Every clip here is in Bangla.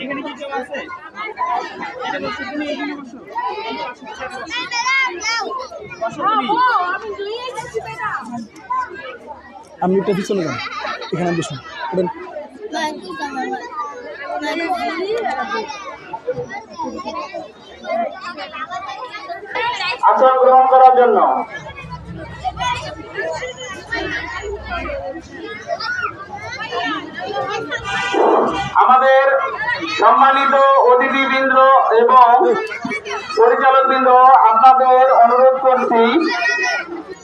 এখানে কি কেউ আছে পিছনে যান এখানে বসুন। আসন গ্রহণ করার জন্য আমাদের সম্মানিত অতিথিবৃন্দ এবং পরিচালকবৃন্দ, আপনাদের অনুরোধ করছি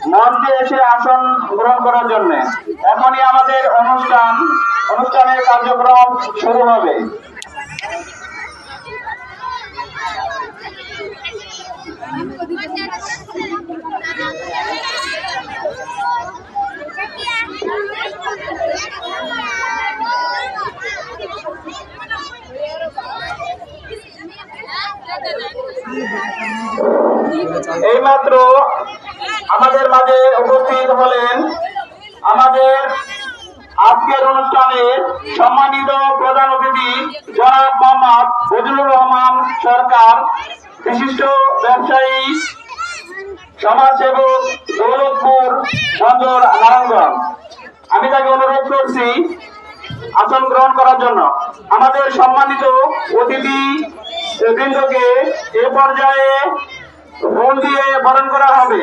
মঞ্চে এসে আসন গ্রহণ করার জন্য। এখনই আমাদের অনুষ্ঠান, অনুষ্ঠানের কার্যক্রম শুরু হবে। এইমাত্র আমাদের মাঝে উপস্থিত হলেন আমাদের আজকের অনুষ্ঠানের সম্মানিত প্রধান অতিথি জনাব মোহাম্মদ ফজলুর রহমান সরকার, বিশিষ্ট ব্যবসায়ী, সমাজসেবক দৌলতপুর সদর নারায়ণগঞ্জ। আমি তাকে অনুরোধ করছি আসন গ্রহণ করার জন্য। আমাদের সম্মানিত অতিথি বৃন্দকে এ পর্যায়ে ফোন দিয়ে বরণ করা হবে।